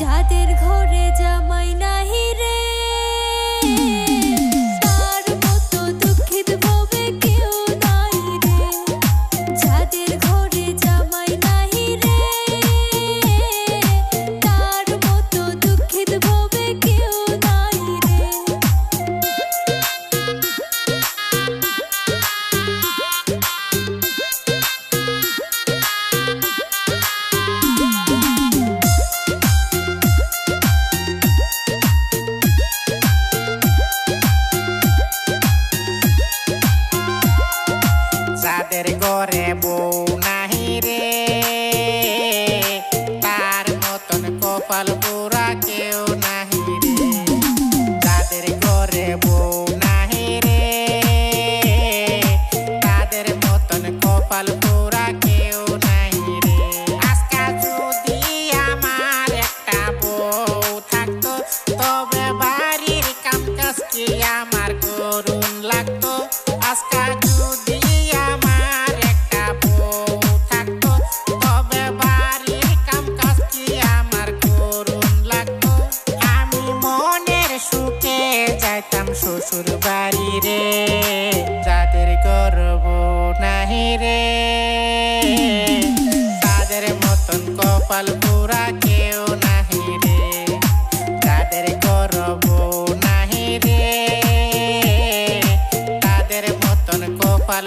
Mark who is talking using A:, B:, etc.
A: যাদের ঘরে
B: रे শ্বশুর বাড়ি রে, যাদের গর্ব নাহি রে। তাদের মতন কপাল পুরা কেউ নাহি রে তাদের গর্ব নাহি রে। তাদের মতন কপাল